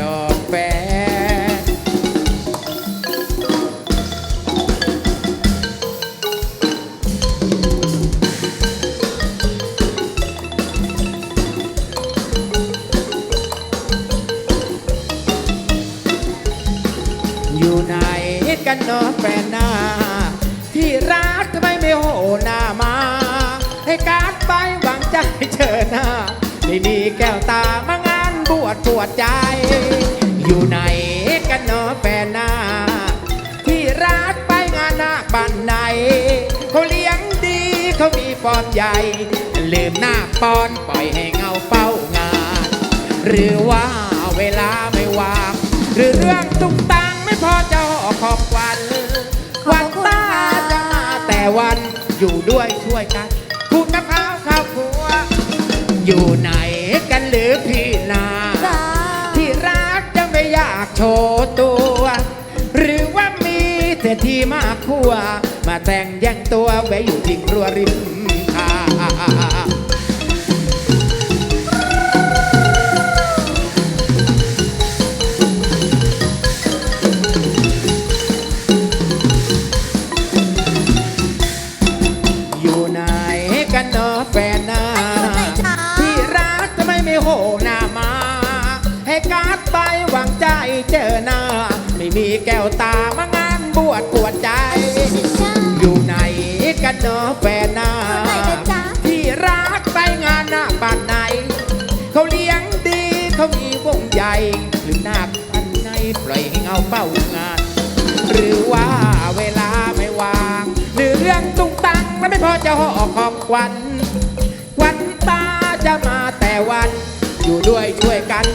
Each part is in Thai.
ดอกแฟอยู่ไหนกันเนาะแฟนหน้า ที่รักทำไมไม่โหหน้ามา ให้การไปหวังจะให้เจอหน้า ไม่มีแก้วตามางานบวชปวดใจ อยู่ไหนกันเนาะแฟนหน้า ที่รักไปงานหน้าบ้านไหนเขาเลี้ยงดีเขามีฟอร์มใหญ่ ลืมหน้าปอนปล่อยให้เงาเฝ้างาน หรือว่าเวลาไม่ว่าง หรือเรื่องตุ้งตังไม่พอจะหอขอบวัน วันตาจะมาแต่วันอยู่ด้วยช่วยกันขูดมะพร้าวข้าวครัว อยู่ไหนกันหรือพี่น้าากโชว์ตัว หรือว่ามีแต่ที่มาคั่วมาแต่งแย่งตัวไว้อยู่ที่ครัวริม แก้วตามางานบวชปวดใจจ้าอยู่ไหนกันเนาะแฟนนาอยู่ไหนกันจ๊ะที่รักไปงานหน้าบ้านไหน เขาเลี้ยงดีเขามีวงใหญ่หรือหน้าอันไหนปล่อยให้เงาเฝ้างาน หรือว่าเวลาไม่ว่างหรือเรื่องตุ้งตังมันไม่พอจะห่อขอบควันวันตาจะมาแต่วัน อยู่ด้วยช่วยกัน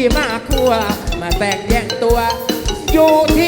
ที่มาคั่วมาแตกแย่งตัว อยู่ที่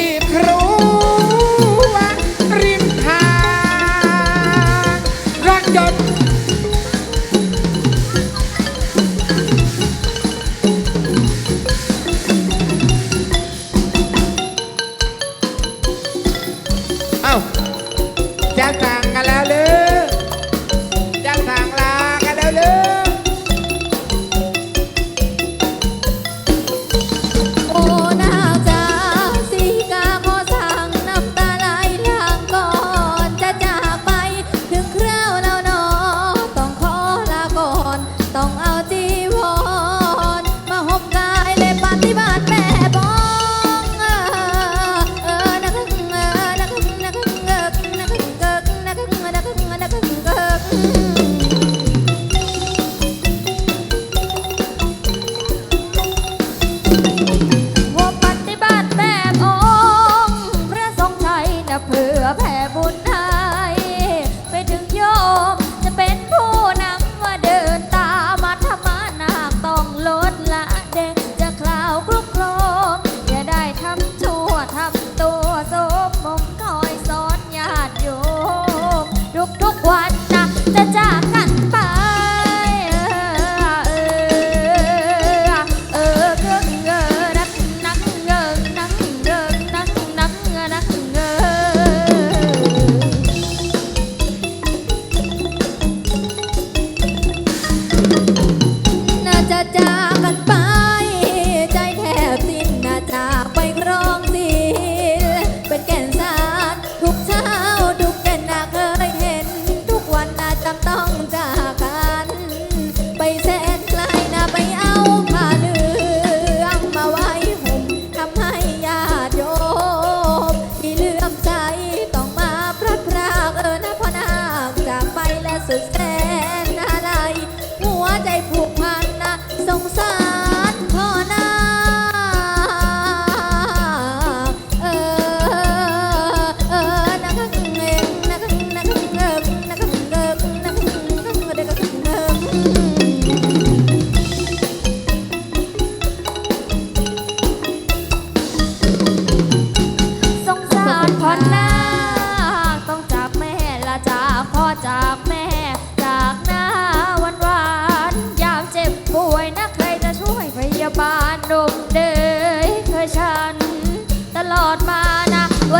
สงสา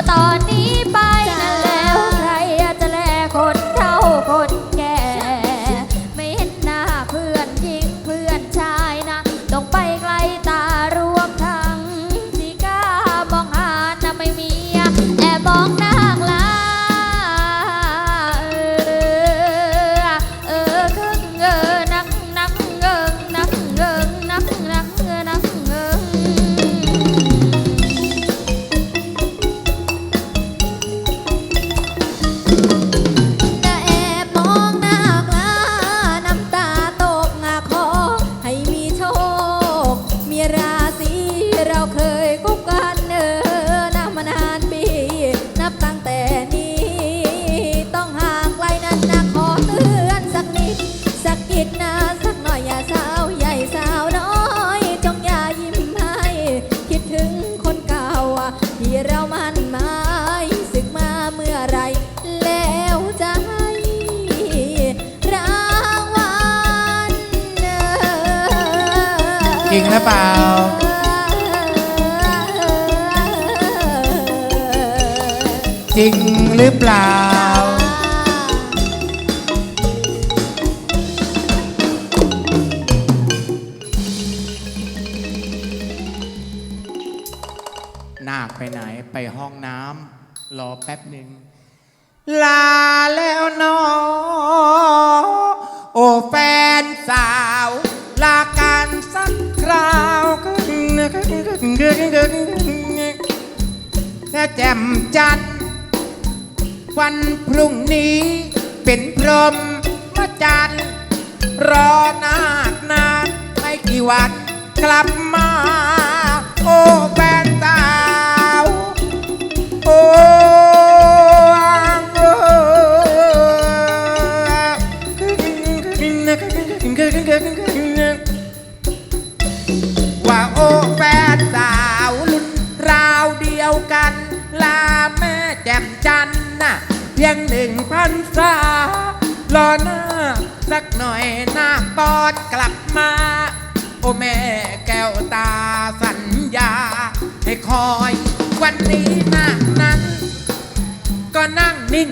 ตอนนี้ จริงหรือเปล่า จริงหรือเปล่า นาคไปไหนไปห้องน้ำรอแป๊บหนึ่งลาแล้วเนอโอ้แฟนสาว ลากัน แจ่มจันทร์วันพรุ่งนี้เป็นพรหมมาจันทร์รอนาคนานไม่กี่วันกลับมา โอ้แฟนตา สักหน่อยหน้าปอดกลับมา โอ้แม่แก้วตาสัญญา ให้คอยวันนี้นานั้น ก็นั่งนิ่ง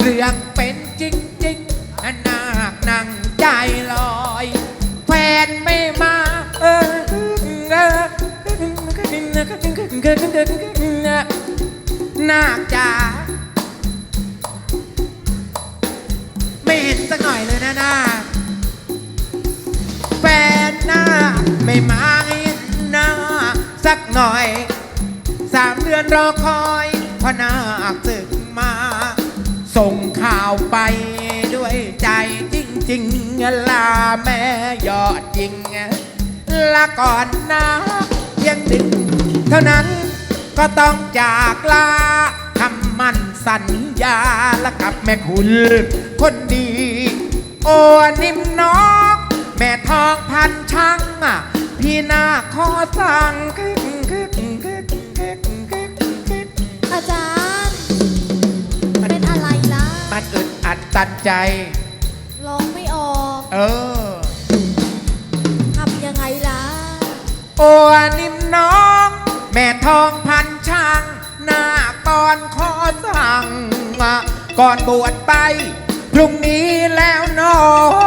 เรื่องเป็นจริงจริงๆนาคนั่งใจลอยแฟนไม่มา เออเออนาคจ๋า หน่อยเลยนะนาแฟนหน้า ไม่มาให้หน้า สักหน่อย สามเดือนรอคอยพอนาคศึกมา ส่งข่าวไปด้วยใจจริงๆลาแม่ยอดจริงลาก่อนนะเพียงหนึ่งเท่านั้นก็ต้องจากลาคำมั่นสัญญาและกับแม่คุณ คนดี โอ้นิ่มน้องแม่ทองพันช่างอะพี่นาขอสั่งกึกกึกกึกกึกกึกกึกอาจารย์ เป็นอะไรล่ะ มันอึดอัดตันใจ ร้องไม่ออก เออ ทำยังไงล่ะ โอ้นิ่มน้อง แม่ทองพันช่าง หน้าก่อนขอสั่งอะก่อนบวชไปพ รุ่งนี้แล้วน้อ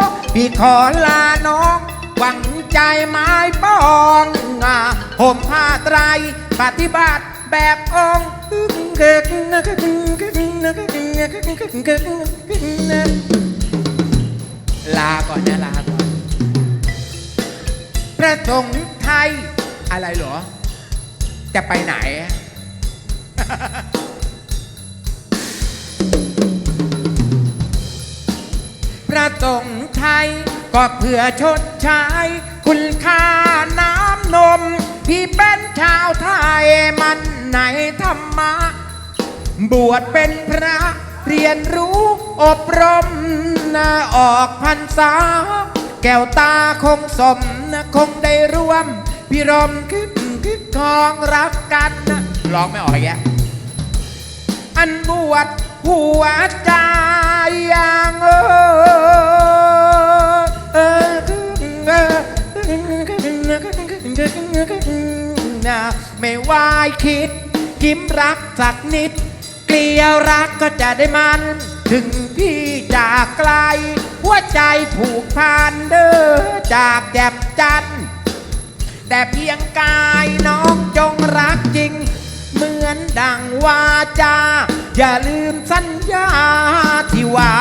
งพี่ขอลาน้อง หวังใจไม้ปองอะห่มผ้าไตรปฏิบัติแบบองค์ลาก่อนนะลาก่อน พระสงฆ์ไทยอะไรเหรอ จะไปไหน พระสงฆ์ไทย ก็เพื่อชดใช้คุณค่าน้ำนม พี่เป็นชาวไทยมันในธรรมะ บวชเป็นพระเรียนรู้อบรมนะออกพรรษา แก้วตาคงสมนะคงได้ร่วมพิรมคึกคึกคองรักกันนะร้องไม่ออกอีกแกอันบวช หัวใจย่างเออเออเออไม่วายคิดยิ้มรักสักนิด เกลียวรักก็จะได้มัน ถึงพี่จากไกล หัวใจผูกพันเด้อจากแจ็บจันแต่เพียงกายน้องจงรักจริง เหมือนดังวาจา อย่าลืมสัญญาที่ว่า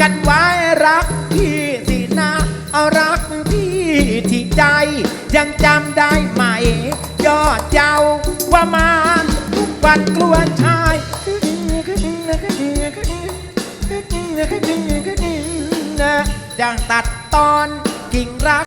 กันไว้รักพี่สินะเอารักพี่ที่ใจ ยังจำได้ไหม ยอดเยาว่ามานทุกวันกลัวชายยังตัดตอนกินรัก